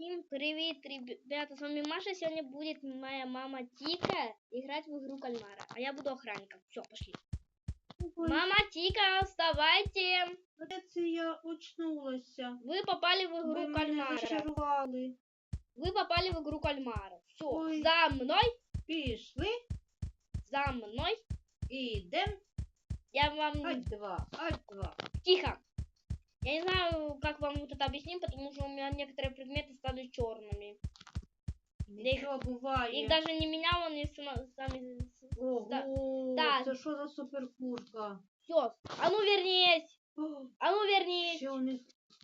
Всем привет, ребята, с вами Маша. Сегодня будет моя мама Тика играть в игру кальмара. А я буду охранником. Все, пошли. Мама Тика, вставайте. Це я очнулася. Вы попали в игру мене кальмара. зачарували. Вы попали в игру кальмара. Все, Ой. за мной, Пішли, за мной. ідем. Я вам... Ать два, ать два. Тихо. Я не знаю, как вам вот это объяснить, потому что у меня некоторые предметы стали черными. Нічого буває. Их даже не менял, они сами... Ого, Да. це що за суперкурка? Все. А ну вернись. А ну вернись. Ще у них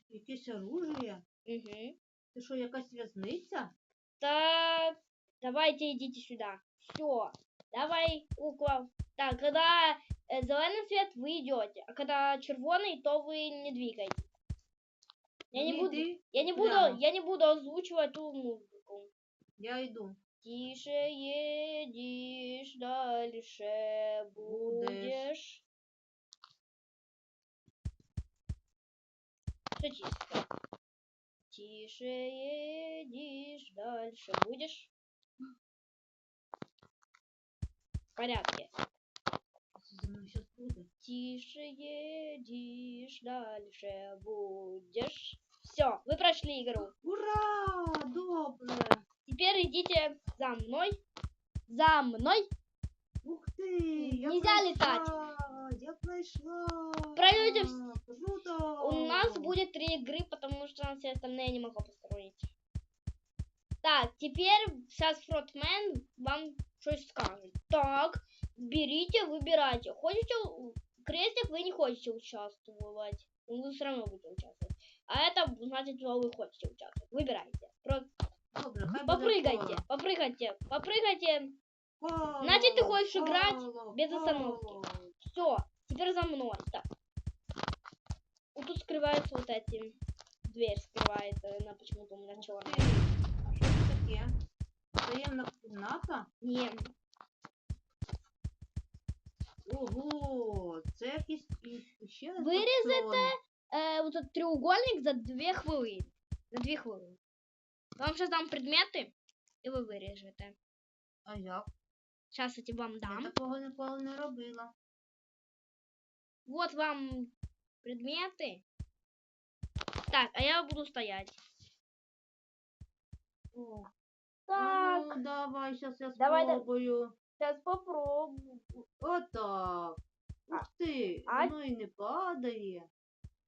якесь оружие. Угу. Це що, якась в'язниця? Так, давайте идите сюда. Все. Давай, кукла. Так, когда зеленый свет, вы идете. А когда червоный, то вы не двигаетесь. Я не Ну, буду, йди. я не буду, прямо. я не буду озвучивать ту музыку. Я йду. Тише едешь, дальше будешь. Чисто. Тише едешь, дальше будешь. В порядке. Це за мною щас буде. Тише едешь, дальше будешь. Все, вы прошли игру. Ура! Добре! Теперь идите за мной. За мной. Ух ти! Я Нельзя пройшла! Я пройшла! Пройдете Круто! У нас будет три игры, потому что все остальные я не могу построить. Так, теперь сейчас фронтмен вам что скажет. Так, берите, выбирайте. Хотите крестик, вы не хотите участвовать. Вы все равно будете участвовать. А это значит, что вы хотите участвовать. Выбирайте. Про- Добре, Попрыгайте, попрыгайте, попрыгайте. Значит, ты хочешь играть без остановки. Все, теперь за мной. Так. Вот тут скрываются вот эти. Дверь скрывается, она почему-то у меня черная. А що це таке? Таємна кімната? Не, Ого, це якийсь і- ще Вирізати? э, вот этот треугольник за две хвилини. За две хвилини. Вам сейчас дам предметы, и вы вырежете. А як? Сейчас эти вам Я дам. такого ніколи не робила. Вот вам предметы. Так, а я буду стоять. О, Так, ну, давай, зараз я Давай, сейчас попробую. Отак. А, Ух ти, а- воно і не падає.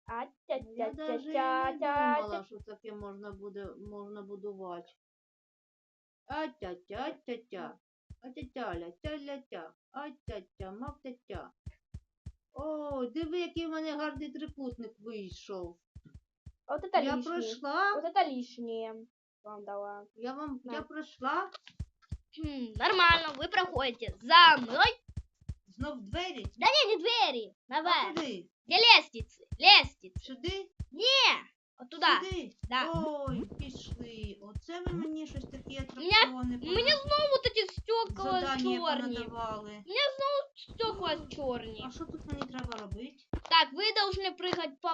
А, Я тя тя і тя не тя думала, що таке можна буде можна будувати. А тя тя тя тя. А тя тя тя ля тя. А тя тя мав тя тя. О, диви, який в мене гарний трикутник вийшов. Вот это я лишнее. пройшла. Вот это лишнее. Вам дала. Я вам На. я пройшла. Хм, нормально, вы проходите. За мной. Знов двері. Да не, не двери. А Наверх. куди? Где лестницы? Лестницы. Сюди? Не, вот туда. Сюди? Да. Ой, пішли. Оце ви мені щось такі меня- атракціони У меня снова вот эти стекла завдання черные. понадавали. Стекла черные. А що тут мені треба робити? Так, вы должны прыгать по,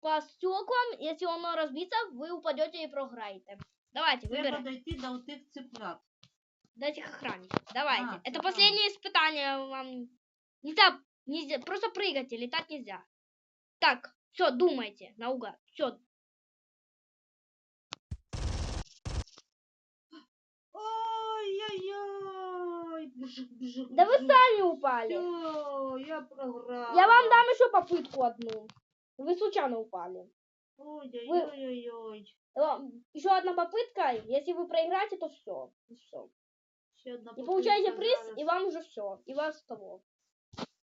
по стеклам. Если оно разбится, вы упадете и програете. Давайте, Треба выбирай. дойти до тих цыплят. Дайте их охранников. Давайте. А, Это последнее испытание вам. Нельзя, нельзя, просто прыгайте, летать нельзя. Так, все, думайте, наугад. Все, Ой-ой-ой. Да вы сами упали. Всё, я програла. Я вам дам еще попытку одну. Вы случайно упали. Ой-ой-ой-ой. Еще одна попытка. Если вы проиграете, то все. все. Ще одна И получаете попытка приз, зараз. и вам уже все. И вас того.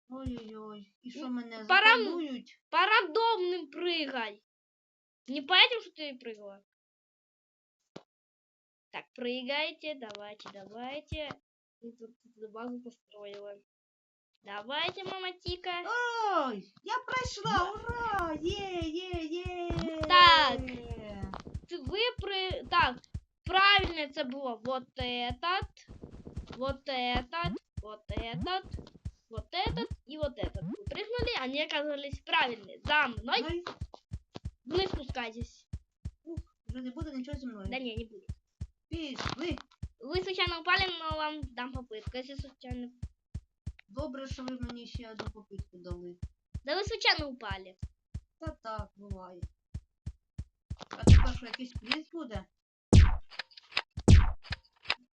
Ой-ой-ой. І що мене Пора- заколдують? По рандомным прыгай. Не по этим, что ты прыгала. Так, прыгайте, давайте, давайте. И тут эту базу построила. Давайте, мама Тика. Ой, я пройшла, ура! Є, є, є! Так. Ты- Вы пры... Так, правильно это было вот этот, вот этот, вот этот, вот этот и вот этот. Вы прыгнули, они оказались правильные. За мной. Ой, Вы спускайтесь. Вже не буде нічого зі мною. Да не, не будет. Пішли. Вы случайно упали, но вам дам попытку. Если случайно... Добре, що ви мені ще одну попитку дали. Да вы случайно упали. Та так, буває. А тепер що, якийсь приз буде?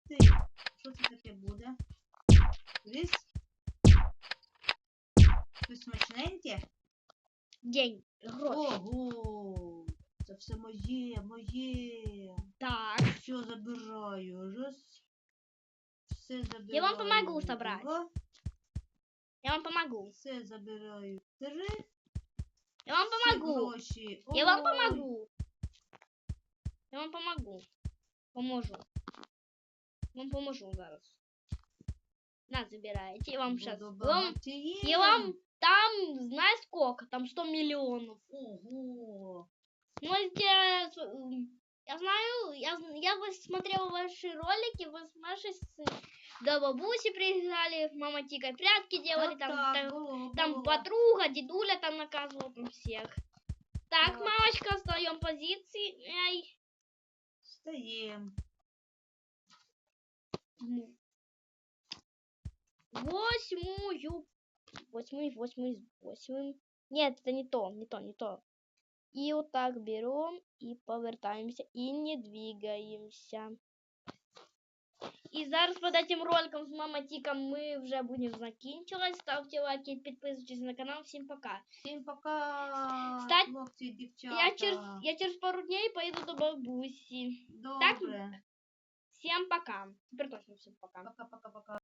Ти, що це таке буде? Приз? Щось смачненьке? День. Гроши. Ого! Це все моє, моє. Так. Все забираю. Раз. Все забираю. Я вам помогу собрать. Два. Я вам помогу. Все забираю. Три. Я вам Всі помогу. гроші. Я вам Ой. помогу. Я вам помогу. Поможу. Вам поможу зараз. На, забирайте. Я вам сейчас. Буду Вам, багатієм. я вам там, знаешь сколько? Там 100 миллионов. Ого. Можете... э, с- м, Я знаю, я, зн- я вы смотрела ваши ролики, вы с Машей с, до бабуси приезжали, мама Тика прятки делали, Так, там, так, там, було, там було. подруга, дедуля там наказывал там всех. Так, Так. мамочка, встаем позиции. Ай. Встаєм. М. Восьмую. Восьмую, восьмую, восьмую. Нет, это не то, не то, не то. И вот так берем и повертаемся и не двигаемся. І зараз під этим роликом з Мама Тіком ми вже будемо закінчувати. Ставте лайки, підписуйтесь на канал. Всім пока. Всім пока, Стать- хлопці і дівчата. Я через, я через пару дней поїду до бабусі. Добре. Всім пока. Тепер точно всім пока. Пока-пока-пока.